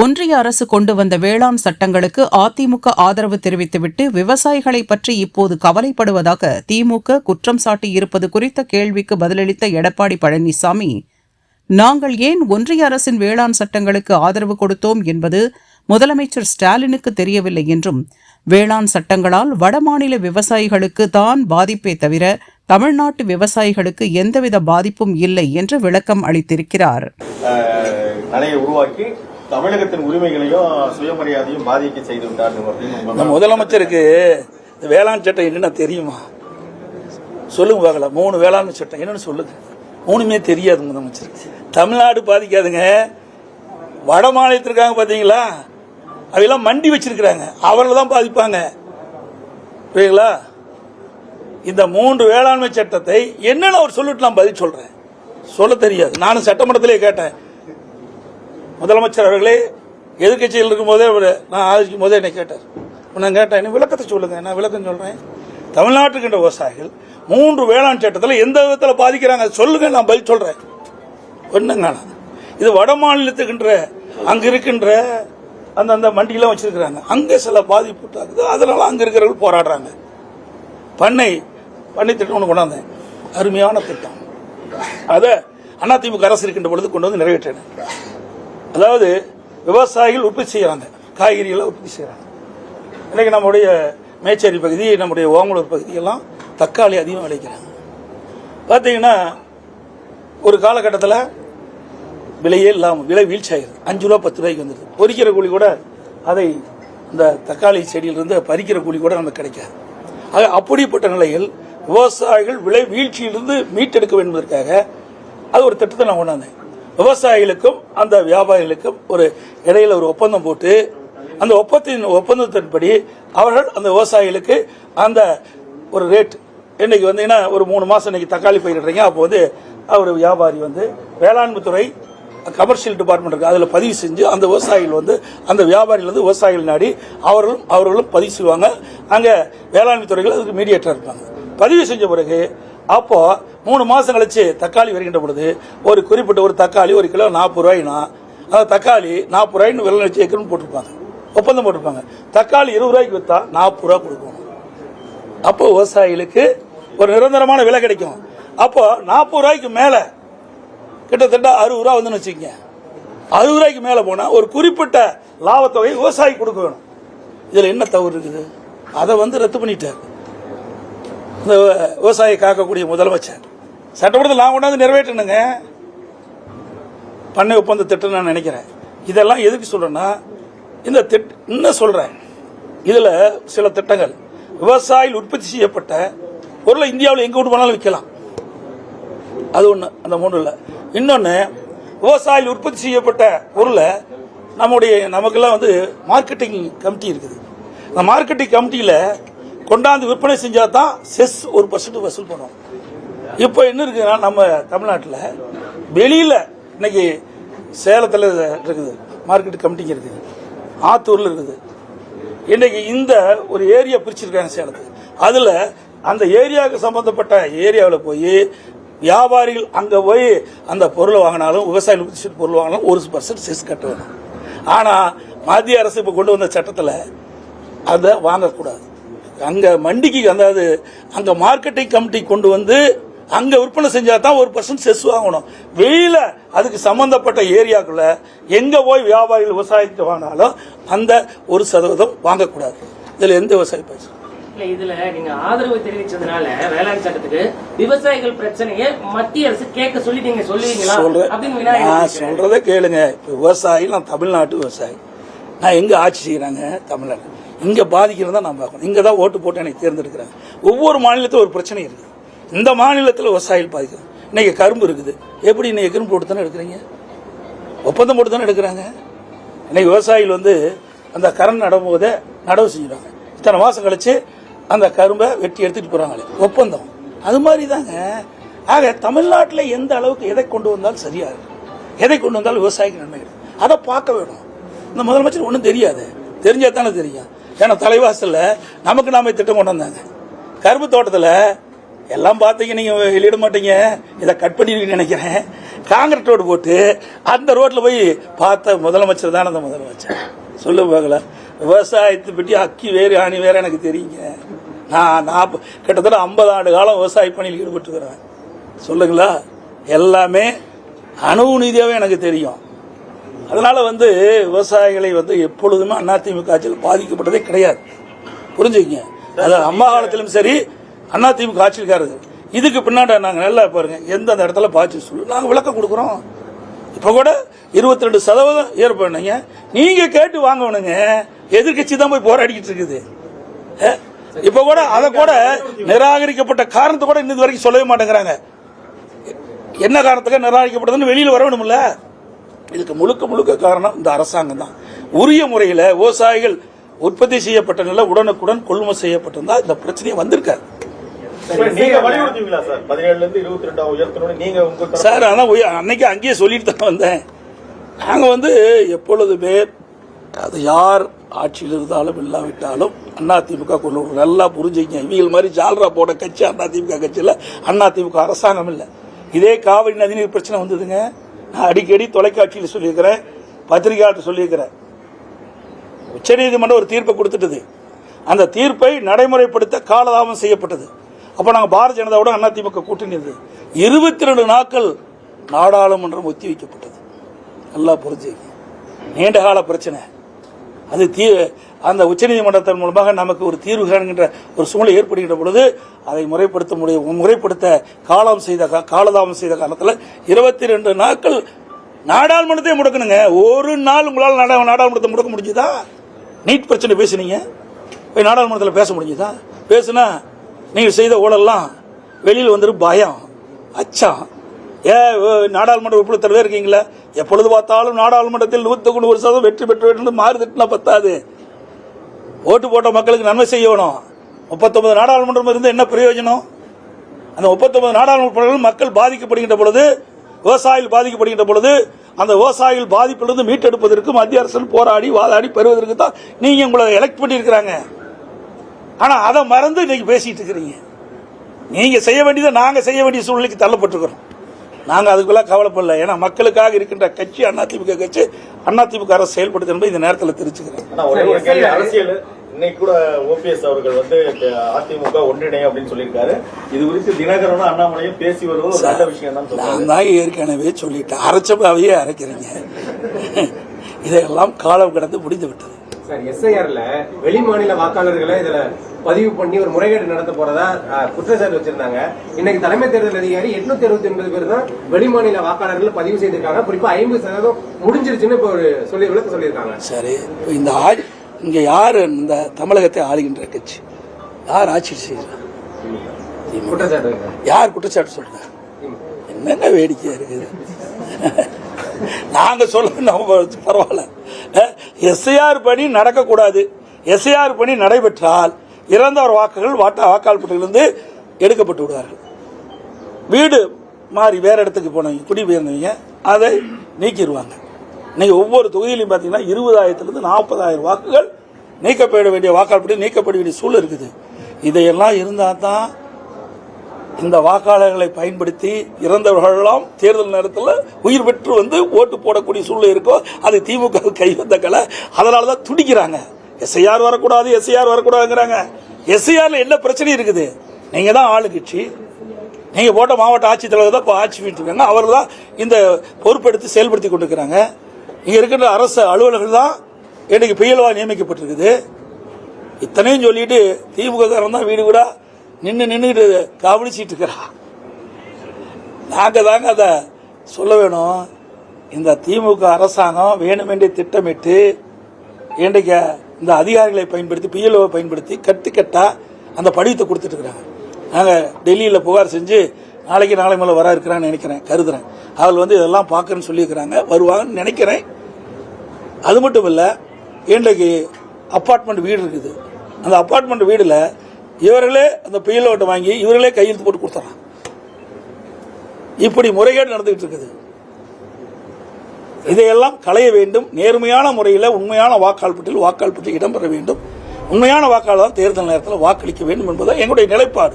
ஒன்றிய அரசு கொண்டு வந்த வேளாண் சட்டங்களுக்கு அதிமுக ஆதரவு தெரிவித்துவிட்டு விவசாயிகளை பற்றி இப்போது கவலைப்படுவதாக திமுக குற்றம் சாட்டியிருப்பது குறித்த கேள்விக்கு பதிலளித்த எடப்பாடி பழனிசாமி நாங்கள் ஏன் ஒன்றிய அரசின் வேளாண் சட்டங்களுக்கு ஆதரவு கொடுத்தோம் என்பது முதலமைச்சர் ஸ்டாலினுக்கு தெரியவில்லை என்றும் வேளாண் சட்டங்களால் வடமாநில விவசாயிகளுக்கு தான் பாதிப்பே தவிர தமிழ்நாட்டு விவசாயிகளுக்கு எந்தவித பாதிப்பும் இல்லை என்று விளக்கம் அளித்திருக்கிறார். உருவாக்கி தமிழகத்தின் உரிமைகளையும் சுயமரியாதையும் பாதிக்க செய்து விட்டார் அப்படின்னு இந்த உங்க முதலமைச்சருக்கு இந்த வேளாண் சட்டம் என்னென்ன தெரியுமா? சொல்லுங்க பார்க்கலாம். மூணு வேளாண் சட்டம். என்னன்னு சொல்லுங்க. மூணுமே தெரியாது முதலமைச்சருக்கு. தமிழ்நாடு பாதிக்காதுங்க. வட மாநிலத்தில் இருக்காங்க பார்த்தீங்களா அவையெல்லாம் மண்டி வச்சிருக்கிறாங்க. அவர்கள் தான் பாதிப்பாங்க. புரியுங்களா இந்த மூன்று வேளாண்மை சட்டத்தை என்னன்னு அவர் சொல்லிட்டு நான் பதில் சொல்றேன்? சொல்ல தெரியாது. நானும் சட்டமன்றத்திலே கேட்டேன். முதலமைச்சர் அவர்களே எதிர்கட்சியில் இருக்கும்போதே அவர் நான் ஆதரிக்கும் போதே என்னை கேட்டார். நான் கேட்டேன் என்ன விளக்கத்தை சொல்லுங்க நான் விளக்கம் சொல்றேன். தமிழ்நாட்டுக்கின்ற விவசாயிகள் மூன்று வேளாண் சட்டத்தில் எந்த விதத்தில் பாதிக்கிறாங்க சொல்லுங்க நான் பதில் சொல்றேன். ஒண்ணுங்க இது வட மாநிலத்துக்குன்ற அங்க இருக்கின்ற அந்த அந்த மண்டியெல்லாம் வச்சிருக்கிறாங்க. அங்கே சில பாதிப்பு தாக்குது அதனால அங்கே இருக்கிறவர்கள் போராடுறாங்க. பண்ணை பண்ணை திட்டம் ஒன்று கொண்டாந்தேன். அருமையான திட்டம். அதை அதிமுக அரசு இருக்கின்ற பொழுது கொண்டு வந்து நிறைவேற்றினேன். அதாவது விவசாயிகள் உற்பத்தி செய்கிறாங்க காய்கறிகளை உற்பத்தி செய்கிறாங்க இன்றைக்கி நம்முடைய மேச்சேரி பகுதி நம்முடைய ஓமலூர் பகுதியெல்லாம் தக்காளி அதிகம் விளைக்கிறாங்க பார்த்தீங்கன்னா ஒரு காலகட்டத்தில் விலையே இல்லாமல் விலை வீழ்ச்சி ஆகிருது அஞ்சு ரூபா பத்து ரூபாய்க்கு வந்துடுது. பொறிக்கிற கூலி கூட அதை இந்த தக்காளி செடியிலிருந்து பறிக்கிற கூலி கூட நமக்கு கிடைக்காது. ஆக அப்படிப்பட்ட நிலையில் விவசாயிகள் விலை வீழ்ச்சியிலிருந்து மீட்டெடுக்க என்பதற்காக அது ஒரு திட்டத்தை நான் கொண்டாந்தேன் விவசாயிகளுக்கும் அந்த வியாபாரிகளுக்கும் ஒரு இடையில ஒரு ஒப்பந்தம் போட்டு அந்த ஒப்பத்தின் ஒப்பந்தத்தின்படி அவர்கள் அந்த விவசாயிகளுக்கு அந்த ஒரு ரேட் இன்னைக்கு வந்தீங்கன்னா ஒரு மூணு மாசம் இன்னைக்கு தக்காளி பயிரிடுறீங்க அப்போ வந்து அவர் வியாபாரி வந்து வேளாண்மை துறை கமர்ஷியல் டிபார்ட்மெண்ட் இருக்கு அதில் பதிவு செஞ்சு அந்த விவசாயிகள் வந்து அந்த வியாபாரிகள் வந்து விவசாயிகள் நாடி அவர்களும் அவர்களும் பதிவு செய்வாங்க. அங்கே வேளாண்மை துறைகள் அதுக்கு மீடியேட்டராக இருப்பாங்க. பதிவு செஞ்ச பிறகு அப்போ மூணு மாசம் கழிச்சு தக்காளி வருகின்ற பொழுது ஒரு குறிப்பிட்ட ஒரு தக்காளி ஒரு கிலோ நாற்பது ரூபாய்னா அந்த தக்காளி நாற்பது ரூபாய்னு விலை வச்சு ஏக்கர்னு போட்டிருப்பாங்க. ஒப்பந்தம் போட்டிருப்பாங்க. தக்காளி இருபது ரூபாய்க்கு வித்தா நாற்பது ரூபா கொடுக்கணும் அப்போ விவசாயிகளுக்கு ஒரு நிரந்தரமான விலை கிடைக்கும். அப்போ நாற்பது ரூபாய்க்கு மேல கிட்டத்தட்ட அறுபது ரூபா வந்துன்னு வச்சுக்கோங்க. அறுபது ரூபாய்க்கு மேல போனா ஒரு குறிப்பிட்ட லாபத்தொகை விவசாயி கொடுக்க வேணும். இதுல என்ன தவறு இருக்குது? அதை வந்து ரத்து பண்ணிட்டார். விவசாயி காக்கக்கூடிய முதலமைச்சர். சட்டப்படத்தில் நான் கொண்டாந்து நிறைவேற்றணுங்க. பண்ணை ஒப்பந்த திட்டம் நான் நினைக்கிறேன். இதெல்லாம் எதுக்கு சொல்கிறேன்னா இந்த திட் இன்னும் சொல்கிறேன் இதில் சில திட்டங்கள். விவசாயிகள் உற்பத்தி செய்யப்பட்ட பொருளை இந்தியாவில் எங்கே விட்டு போனாலும் விற்கலாம். அது ஒன்று அந்த மூணுல இன்னொன்று விவசாயிகள் உற்பத்தி செய்யப்பட்ட பொருளை நம்முடைய நமக்கெல்லாம் வந்து மார்க்கெட்டிங் கமிட்டி இருக்குது. அந்த மார்க்கெட்டிங் கமிட்டியில் கொண்டாந்து விற்பனை செஞ்சால் தான் செஸ் ஒரு பர்சன்ட் வசூல் பண்ணுவோம் இப்போ என்ன இருக்குன்னா நம்ம தமிழ்நாட்டில் வெளியில் இன்னைக்கு சேலத்தில் இருக்குது மார்க்கெட் கமிட்டிங்க இருக்குது ஆத்தூரில் இருக்குது. இன்னைக்கு இந்த ஒரு ஏரியா பிரிச்சிருக்காங்க சேலத்துக்கு அதில் அந்த ஏரியாவுக்கு சம்மந்தப்பட்ட ஏரியாவில் போய் வியாபாரிகள் அங்கே போய் அந்த பொருளை வாங்கினாலும் விவசாயிகள் பொருள் வாங்கினாலும் ஒரு பர்சன்ட் செஸ் கட்ட வேணும். ஆனால் மத்திய அரசு இப்போ கொண்டு வந்த சட்டத்தில் அதை வாங்கக்கூடாது. அங்க மண்டிக்கு அதாவது அங்க மார்க்கெட்டிங் கமிட்டி கொண்டு வந்து அங்க விற்பனை செஞ்சா தான் ஒரு பர்சன்ட் செஸ் வாங்கணும். வெளியில அதுக்கு சம்பந்தப்பட்ட ஏரியாக்குள்ள எங்க போய் வியாபாரிகள் விவசாயத்தை வாங்கினாலும் அந்த ஒரு சதவீதம் வாங்கக்கூடாது. இதுல எந்த விவசாயி இல்ல இதுல நீங்க ஆதரவு தெரிவிச்சதுனால வேளாண் சட்டத்துக்கு விவசாயிகள் பிரச்சனையை மத்திய அரசு கேட்க சொல்லி நீங்க சொல்லுவீங்களா? சொல்றேன். நான். சொல்றதை கேளுங்க. விவசாயி நான் தமிழ்நாட்டு விவசாயி. நான் எங்க ஆட்சி செய்யறாங்க? தமிழ்நாடு இங்கே பாதிக்கிறதா நான் பார்க்கணும். இங்கே தான் ஓட்டு போட்டு எனக்கு தேர்ந்தெடுக்கிறாங்க. ஒவ்வொரு மாநிலத்திலும் ஒரு பிரச்சனை இருக்குது இந்த மாநிலத்தில் விவசாயிகள் பாதிக்கும். இன்றைக்கி கரும்பு இருக்குது. எப்படி இன்றைக்கி கரும்பு போட்டு தானே எடுக்கிறீங்க? ஒப்பந்தம் போட்டு தானே எடுக்கிறாங்க? இன்றைக்கி விவசாயிகள் வந்து அந்த கரண் நடும்போதே நடவு செஞ்சுறாங்க இத்தனை மாதம் கழித்து அந்த கரும்பை வெட்டி எடுத்துகிட்டு போகிறாங்களே ஒப்பந்தம். அது மாதிரி தாங்க ஆக தமிழ்நாட்டில் எந்த அளவுக்கு எதை கொண்டு வந்தாலும் சரியாக இருக்கும் எதை கொண்டு வந்தாலும் விவசாயிக்கு நன்மை கிடைக்கும் அதை பார்க்க வேணும். இந்த முதலமைச்சர் ஒன்றும் தெரியாது. தெரிஞ்சா தானே தெரியும். ஏன்னா தலைவாசல்ல நமக்கு நாம திட்டம் கொண்டு வந்தாங்க. கரும்பு தோட்டத்தில் எல்லாம் பார்த்தீங்க நீங்கள் வெளியிட மாட்டீங்க. இதை கட் பண்ணிருக்கீங்கன்னு நினைக்கிறேன். காங்கிரட் ரோடு போட்டு அந்த ரோட்டில் போய் பார்த்த முதலமைச்சர் தானே அந்த முதலமைச்சர். சொல்லு பார்க்கல விவசாயத்தை பற்றி அக்கி வேறு ஆணி வேறு எனக்கு தெரியுங்க. நான் நாற்பது கிட்டத்தட்ட ஐம்பது ஆண்டு காலம் விவசாய பணியில் ஈடுபட்டுக்கிறேன் சொல்லுங்களா? எல்லாமே அணுவு நீதியாகவே எனக்கு தெரியும். அதனால வந்து விவசாயிகளை வந்து எப்பொழுதுமே அதிமுக ஆட்சியில் பாதிக்கப்பட்டதே கிடையாது. புரிஞ்சுக்கங்க. அது அம்மா காலத்திலும் சரி அதிமுக ஆட்சியிருக்காரு இதுக்கு பின்னாடி நாங்கள் நல்லா பாருங்க எந்தெந்த இடத்துல பாய்ச்சி சொல்லு நாங்கள் விளக்கம் கொடுக்குறோம். இப்போ கூட இருபத்தி ரெண்டு சதவீதம் ஏற்படுங்க நீங்கள் கேட்டு வாங்கணுங்க எதிர்க்கட்சி தான் போய் போராடிக்கிட்டு இருக்குது. இப்போ கூட அதை கூட நிராகரிக்கப்பட்ட காரணத்தை கூட இன்னது வரைக்கும் சொல்லவே மாட்டேங்கிறாங்க. என்ன காரணத்துக்கு நிராகரிக்கப்பட்டதுன்னு வெளியில் வரணும்ல இதுக்கு முழுக்க முழுக்க காரணம் இந்த அரசாங்கம் தான். உரிய முறையில் விவசாயிகள் உற்பத்தி செய்யப்பட்ட நில உடனுக்குடன் கொள்முதல் செய்யப்பட்டிருந்தா இந்த பிரச்சனையே வந்திருக்காது. சார் அதான் அன்னைக்கு அங்கேயே சொல்லிட்டு தான் வந்தேன். நாங்கள் வந்து எப்பொழுதுமே அது யார் ஆட்சியில் இருந்தாலும் இல்லாவிட்டாலும் அதிமுக கொண்டு வரும். நல்லா புரிஞ்சுங்க இவங்க மாதிரி ஜால்ரா போட கட்சி அதிமுக கட்சியில் அதிமுக அரசாங்கம் இல்லை. இதே காவிரி நதிநீர் பிரச்சனை வந்ததுங்க. நான் அடிக்கடி தொலைக்காட்சியில் சொல்லியிருக்கிறேன் பத்திரிகையாளர் சொல்லியிருக்கிறேன். உச்சநீதிமன்றம் ஒரு தீர்ப்பை கொடுத்துட்டது. அந்த தீர்ப்பை நடைமுறைப்படுத்த காலதாமம் செய்யப்பட்டது. அப்போ நாங்கள் பாரதிய ஜனதாவோட அதிமுக கூட்டணி இருந்தது. இருபத்தி ரெண்டு நாட்கள் நாடாளுமன்றம் ஒத்தி வைக்கப்பட்டது. நல்லா புரிஞ்சுங்க நீண்ட கால பிரச்சனை. அது தீ அந்த உச்சநீதிமன்றத்தின் மூலமாக நமக்கு ஒரு தீர்வு காண்கின்ற ஒரு சூழ்நிலை ஏற்படுகின்ற பொழுது அதை முறைப்படுத்த முடியும் முறைப்படுத்த காலம் செய்த காலதாமம் செய்த காலத்தில் இருபத்தி ரெண்டு நாட்கள் நாடாளுமன்றத்தை முடக்கணுங்க. ஒரு நாள் உங்களால் நாடா நாடாளுமன்றத்தை முடக்க முடிஞ்சுதா? நீட் பிரச்சனை பேசுனீங்க. போய் நாடாளுமன்றத்தில் பேச முடிஞ்சுதா? பேசுனா நீங்கள் செய்த ஊழல்லாம் வெளியில் வந்துடும் பயம். அச்சம் ஏன் நாடாளுமன்ற உறுப்பினர் தலைவர் இருக்கீங்களா? எப்பொழுது பார்த்தாலும் நாடாளுமன்றத்தில் நூற்றுக்கு நூறு சதவீதம் வெற்றி பெற்று வேண்டும் மாறு திட்டினா பத்தாது. ஓட்டு போட்ட மக்களுக்கு நன்மை செய்யணும். முப்பத்தொன்பது நாடாளுமன்றம் இருந்து என்ன பிரயோஜனம்? அந்த முப்பத்தொன்பது நாடாளுமன்ற மக்கள் பாதிக்கப்படுகின்ற பொழுது விவசாயிகள் பாதிக்கப்படுகின்ற பொழுது அந்த விவசாயிகள் பாதிப்பிலிருந்து மீட்டெடுப்பதற்கு மத்திய அரசு போராடி வாதாடி பெறுவதற்கு தான் நீங்க உங்களை எலெக்ட் பண்ணியிருக்கிறாங்க. ஆனால் அதை மறந்து இன்னைக்கு பேசிட்டு இருக்கிறீங்க. நீங்க செய்ய வேண்டியதை நாங்கள் செய்ய வேண்டிய சூழ்நிலைக்கு தள்ளப்பட்டிருக்கிறோம். நாங்க அதுக்குள்ள கவலைப்படல. ஏன்னா மக்களுக்காக இருக்கின்ற கட்சி அதிமுக கட்சி அதிமுக அரசு செயல்படுது என்பதை இந்த நேரத்தில் தெரிவிச்சுக்கிறேன் அரசியல். இன்னைக்கு கூட ஓபிஎஸ் அவர்கள் வந்து அதிமுக ஒன்றிணை அப்படின்னு சொல்லியிருக்காரு. இது குறித்து தினகரனும் அண்ணாமலையும் பேசி வருவது நல்ல விஷயம் தான் சொல்றாரு. நான் தான் ஏற்கனவே சொல்லிட்டேன். அரைச்சப்பாவையே அரைக்கிறீங்க. இதையெல்லாம் காலம் கடந்து முடிந்து விட்டது சார் எஸ்ஐஆர்ல வெளி மாநில வாக்காளர்களை இதுல பதிவு பண்ணி ஒரு முறைகேடு நடத்த போறதா குற்றச்சாட்டு வச்சிருந்தாங்க. இன்னைக்கு தலைமை தேர்தல் அதிகாரி எட்நூத்தி அறுபத்தி ஒன்பது பேர் தான் வெளி மாநில வாக்காளர்கள் பதிவு செய்திருக்காங்க. குறிப்பா ஐம்பது சதவீதம் முடிஞ்சிருச்சுன்னு இப்போ ஒரு சொல்லி விளக்க சொல்லியிருக்காங்க. சரி இந்த ஆள் இங்க யார் இந்த தமிழகத்தை ஆளுகின்ற கட்சி? யார் ஆட்சி செய்யறா. யார் குற்றச்சாட்டு சொல்லுங்க என்னென்ன வேடிக்கையா இருக்குது? நாங்க சொல்ல நம்ம பரவாயில்ல. எஸ்ஐஆர் பணி நடக்கக்கூடாது. எஸ்ஐஆர் பணி நடைபெற்றால் இறந்தவர் வாக்குகள் வாட்டா வாக்காளர் பட்டியலிருந்து எடுக்கப்பட்டு விடுவார்கள். வீடு மாறி வேற இடத்துக்கு போனவங்க குடிபெயர்ந்தவங்க அதை நீக்கிடுவாங்க. இன்னைக்கு ஒவ்வொரு தொகுதியிலையும் பார்த்தீங்கன்னா இருபதாயிரத்துலேருந்து நாற்பதாயிரம் வாக்குகள் நீக்கப்பட வேண்டிய வாக்காளர் பட்டியல் நீக்கப்பட வேண்டிய சூழல் இருக்குது. இதையெல்லாம் இருந்தால் தான் இந்த வாக்காளர்களை பயன்படுத்தி இறந்தவர்களெல்லாம் தேர்தல் நேரத்தில் உயிர் பெற்று வந்து ஓட்டு போடக்கூடிய சூழ்நிலை இருக்கோ அது திமுக கை வந்த கலை. அதனால தான் துடிக்கிறாங்க. எஸ்ஐஆர் வரக்கூடாது எஸ்ஐஆர் வரக்கூடாதுங்கிறாங்க. எஸ்ஐஆர்ல என்ன பிரச்சனை இருக்குது? நீங்க தான் ஆளுங்கட்சி. நீங்க போட்ட மாவட்ட ஆட்சித்தலைவர் தான் இப்போ ஆட்சி இருக்காங்க. அவர் தான் இந்த பொறுப்பெடுத்து செயல்படுத்தி கொண்டிருக்கிறாங்க. இங்க இருக்கின்ற அரசு அலுவலர்கள் தான் இன்னைக்கு புயலவா நியமிக்கப்பட்டிருக்குது. இத்தனையும் சொல்லிட்டு திமுக காரன் தான் வீடு கூட நின்று நின்றுட்டு கவனிச்சிட்டு இருக்கிறா. நாங்கள் தாங்க அதை சொல்ல வேணும். இந்த திமுக அரசாங்கம் வேணுமென்றே திட்டமிட்டு இன்றைக்கு இந்த அதிகாரிகளை பயன்படுத்தி பிஎல்ஓவை பயன்படுத்தி கட்டு கட்டாக அந்த படிவத்தை கொடுத்துட்டு இருக்கிறாங்க. நாங்கள் டெல்லியில் புகார் செஞ்சு நாளைக்கு நாளை மேலே வர இருக்கிறான்னு நினைக்கிறேன் கருதுறேன். அவள் வந்து இதெல்லாம் பார்க்குறேன்னு சொல்லியிருக்கிறாங்க வருவாங்கன்னு நினைக்கிறேன். அது மட்டும் இல்லை இன்றைக்கு அப்பார்ட்மெண்ட் வீடு இருக்குது. அந்த அப்பார்ட்மெண்ட் வீடில் இவர்களே அந்த பிஎல்ஓட்டை வாங்கி இவர்களே கையெழுத்து போட்டு கொடுத்துறான் இப்படி முறைகேடு நடந்துகிட்டு இருக்குது. இதையெல்லாம் களைய வேண்டும். நேர்மையான முறையில் உண்மையான வாக்காளர் பட்டியல் வாக்காளர் பட்டியல் இடம்பெற வேண்டும். உண்மையான வாக்காளர் தான் தேர்தல் நேரத்தில் வாக்களிக்க வேண்டும் என்பது எங்களுடைய நிலைப்பாடு.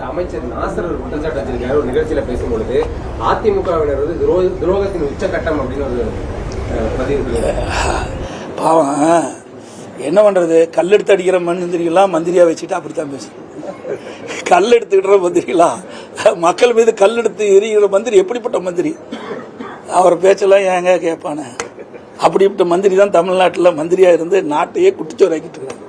அமைச்சர் நாசர் குற்றச்சாட்டு வச்சிருக்காரு. ஒரு நிகழ்ச்சியில பேசும்பொழுது அதிமுகவினர் வந்து துரோ- துரோகத்தின் உச்சகட்டம் அப்படின்னு ஒரு பதிவு. பாவம் என்ன பண்றது? கல் எடுத்து அடிக்கிற மந்திரிகளாம் மந்திரியா வச்சுட்டு அப்படித்தான் பேசுறேன் கல் எடுத்துக்கிற மந்திரிகளா? மக்கள் மீது கல் எடுத்து எரிகிற மந்திரி எப்படிப்பட்ட மந்திரி? அவர் பேச்செல்லாம் ஏங்க கேட்பானே? அப்படிப்பட்ட மந்திரி தான் தமிழ்நாட்டில் மந்திரியாக இருந்து நாட்டையே குட்டிச்சோராக்கிட்டு இருக்காரு.